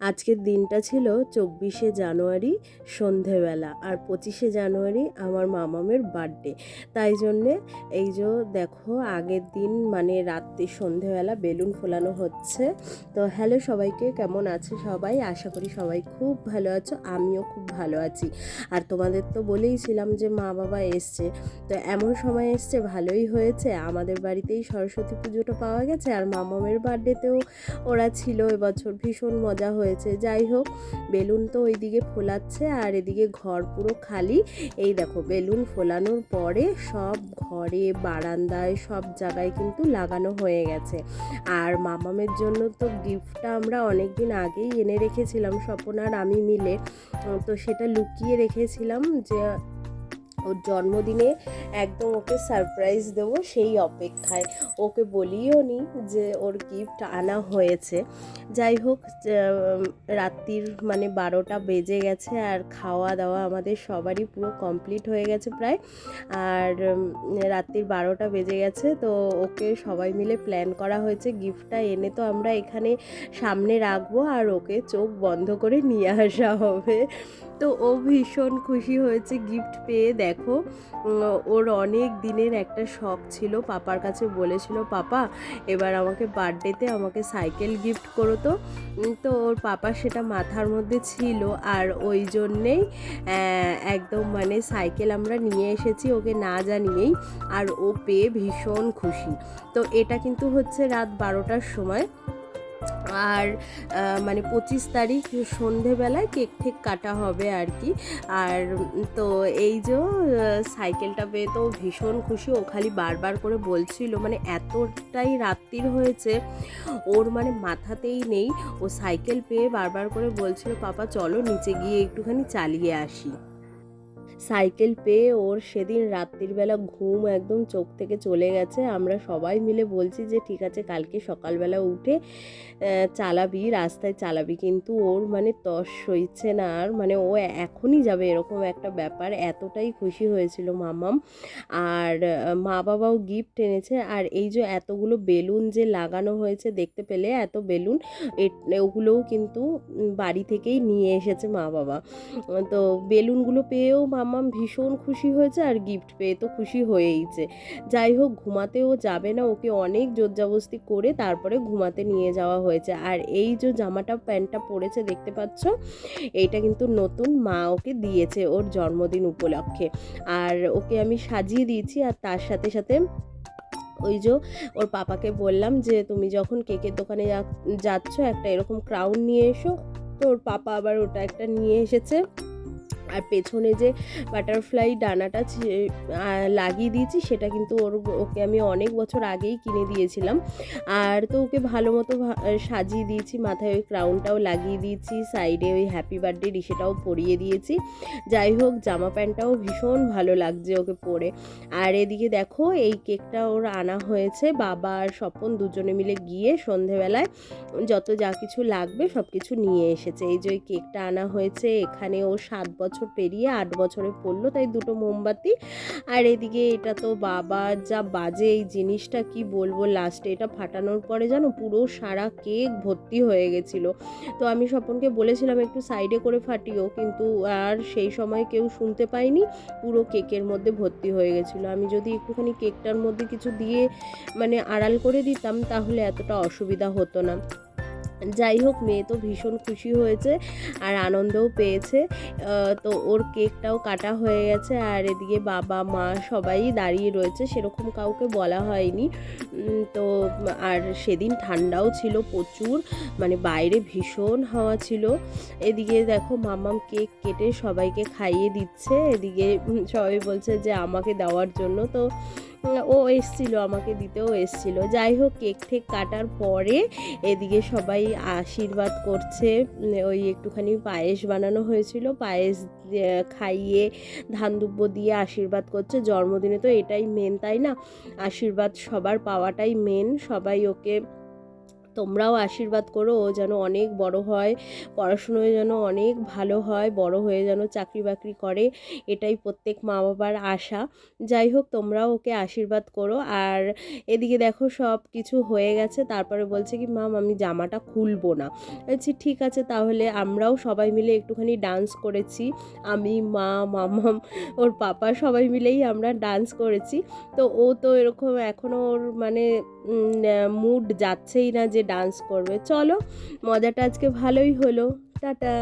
আজকের দিনটা ছিল চব্বিশে জানুয়ারি সন্ধেবেলা আর পঁচিশে জানুয়ারি আমার মামামের বার্থডে। তাই জন্যে এই যে দেখো আগের দিন মানে রাত্রি সন্ধেবেলা বেলুন ফোলানো হচ্ছে। তো হ্যালো সবাইকে, কেমন আছে সবাই? আশা করি সবাই খুব ভালো আছো, আমিও খুব ভালো আছি। আর তোমাদের তো বলেইছিলাম যে মা বাবা এসছে। তো এমন সময় এসছে, ভালোই হয়েছে। আমাদের বাড়িতেই সরস্বতী পুজোটা পাওয়া গেছে আর মামামের বার্থডেতেও ওরা ছিল এবছর ভীষণ মজা হয়েছে যাই হোক, বেলুন তো ওইদিকে ফোলাচ্ছে আর এদিকে ঘর পুরো খালি। এই দেখো, বেলুন ফোলানোর পরে সব ঘরে, বারান্দায়, সব জায়গায় কিন্তু লাগানো হয়ে গেছে। আর মামামের জন্য তো গিফটটা আমরা অনেক দিন আগেই এনে রেখেছিলাম, স্বপন আর আমি মিলে। তো সেটা লুকিয়ে রেখেছিলাম যে ওর জন্মদিনে একদম ওকে সারপ্রাইজ দেবো সেই অপেক্ষায়। ওকে বলিও নি যে ওর গিফট আনা হয়েছে। যাই হোক রাত্রির মানে বারোটা বেজে গেছে আর খাওয়া দাওয়া আমাদের সবারই পুরো কমপ্লিট হয়ে গেছে প্রায়। আর রাত্রির বারোটা বেজে গেছে তো ওকে সবাই মিলে প্ল্যান করা হয়েছে। গিফটটা এনে তো আমরা এখানে সামনে রাখব আর ওকে চোখ বন্ধ করে নিয়ে আসা হবে। তো ও ভীষণ খুশি হয়েছে গিফট পেয়ে। দেখো ওর অনেক দিনের একটা শখ ছিল। পাপার কাছে বলেছিল, পাপা, এবার আমাকে বার্থডেতে আমাকে সাইকেল গিফট করো তো। তো ওর পাপা সেটা মাথার মধ্যে ছিল। আর ওই জন্যেই একদম মানে সাইকেল আমরা নিয়ে এসেছি ওকে না জানিয়েই। আর ও পেয়ে ভীষণ খুশি। তো এটা কিন্তু হচ্ছে রাত বারোটার সময়। আর মানে পঁচিশ তারিখ সন্ধেবেলায় কেক ঠেক কাটা হবে আর কি। আর, তো এই যে সাইকেলটা পেয়ে তো ভীষণ খুশি। ও খালি বারবার করে বলছিল মানে এতটাই রাত্রির হয়েছে, ওর মানে মাথাতেই নেই। ও সাইকেল পেয়ে বারবার করে বলছিল, পাপা, চলো নিচে গিয়ে একটুখানি চালিয়ে আসি। সাইকেল পেয়ে ওর সেদিন রাত্রির বেলা ঘুম একদম চোখ থেকে চলে গেছে। আমরা সবাই মিলে বলছি যে, ঠিক আছে, কালকে সকালবেলা উঠে চালাবি, রাস্তায় চালাবি। কিন্তু ওর মানে তস সইছে না আর মানে ও এখনই যাবে এরকম একটা ব্যাপার। এতটাই খুশি হয়েছিল মামাম। আর মা বাবাও গিফট এনেছে। আর এই যে এতগুলো বেলুন যে লাগানো হয়েছে দেখতে পেলে, এত বেলুন ওগুলোও কিন্তু বাড়ি থেকেই নিয়ে এসেছে মা বাবা তো বেলুনগুলো পেয়েও মাম্মাম ভীষণ খুশি হয়েছে আর গিফট পেয়ে তো খুশি হয়েইছে। যাই হোক, ঘুমাতেও যাবে না, ওকে অনেক জোরজাবস্তি করে তারপরে ঘুমাতে নিয়ে যাওয়া হয়েছে। আর এই যে জামাটা, প্যান্টটা পরেছে, দেখতে পাচ্ছ? এইটা কিন্তু নতুন মা ওকে দিয়েছে ওর জন্মদিন উপলক্ষে। আর ওকে আমি সাজিয়ে দিয়েছি আর তার সাথে সাথে ওই যে ওর পাপাকে বললাম যে, তুমি যখন কেকের দোকানে যাচ্ছ একটা এরকম ক্রাউন নিয়ে এসো। তো ওর পাপা আবার ওটা একটা নিয়ে এসেছে। আর পেছনে যে বাটারফ্লাই ডানাটা লাগিয়ে দিয়েছি, সেটা কিন্তু ওর, ওকে আমি অনেক বছর আগেই কিনে দিয়েছিলাম। আর তো ওকে ভালো মতো সাজিয়ে দিয়েছি, মাথায় ওই ক্রাউনটাও লাগিয়ে দিয়েছি সাইডে ওই হ্যাপি বার্থডে ডিশেটাও পরিয়ে দিয়েছি। যাই হোক, জামা প্যান্টটাও ভীষণ ভালো লাগছে ওকে পরে। আর এদিকে দেখো, এই কেকটা ওর আনা হয়েছে, বাবা আর স্বপন দুজনে মিলে গিয়ে সন্ধেবেলায় যত যা কিছু লাগবে সব কিছু নিয়ে এসেছে। এই যে ওই কেকটা আনা হয়েছে, এখানে ও সাত বছর পেরিয়ে আট বছরে পড়ল, তাই দুটো মোমবাতি। আর এদিকে এটা তো বাবা, যা বাজে এই জিনিসটা কি বলব? লাস্টে এটা ফাটানোর পরে জানো, পুরো সারা কেক ভর্তি হয়ে গেছিল। তো আমি স্বপনকে বলেছিলাম, একটু সাইডে করে ফাটিও। কিন্তু আর সেই সময় কেউ শুনতে পাইনি, পুরো কেকের মধ্যে ভর্তি হয়ে গেছিল। আমি যদি একটুখানি কেকটার মধ্যে কিছু দিয়ে মানে আড়াল করে দিতাম, তাহলে এতটা অসুবিধা হতো না। যাই হোক, মেয়ে তো ভীষণ খুশি হয়েছে আর আনন্দও পেয়েছে। তো ওর কেকটাও কাটা হয়ে গেছে আর এদিকে বাবা, মা সবাই দাঁড়িয়ে রয়েছে, সেরকম কাউকে বলা হয়নি। তো আর সেদিন ঠান্ডাও ছিল প্রচুর মানে বাইরে ভীষণ হাওয়া ছিল। এদিকে দেখো, মামাম কেক কেটে সবাইকে খাইয়ে দিচ্ছে। এদিকে সবাই বলছে যে আমাকে দেওয়ার জন্য। তো ও এসছিল, আমাকে দিতেও এসছিল। যাই হোক, কেক ঠেক কাটার পরে এদিকে সবাই আশীর্বাদ করছে। ওই একটুখানি পায়েস বানানো হয়েছিল। পায়েস খাইয়ে ধান দুব্য দিয়ে আশীর্বাদ করছে। জন্মদিনে তো এটাই মেন তাই না? আশীর্বাদ সবার পাওয়াটাই মেন সবাই ওকে তোমরাও আশীর্বাদ করো, ও যেন অনেক বড় হয় পড়াশুনোয় যেন অনেক ভালো হয়, বড় হয়ে যেন চাকরি বাকরি করে, এটাই প্রত্যেক মা বাবার আশা। যাই হোক, তোমরাও ওকে আশীর্বাদ করো। আর এদিকে দেখো সব কিছু হয়ে গেছে, তারপরে বলছে কি মাম আমি জামাটা খুলবো না। বলছি, ঠিক আছে, তাহলে আমরাও সবাই মিলে একটুখানি ডান্স করেছি। আমি, মা, মামাম, ওর পাপা সবাই মিলেই আমরা ডান্স করেছি। তো ও তো এরকম এখনও ওর মানে মুড যাচ্ছেই না যে ডান্স করবে। চলো মজাটা আজকে ভালোই হলো। টাটা।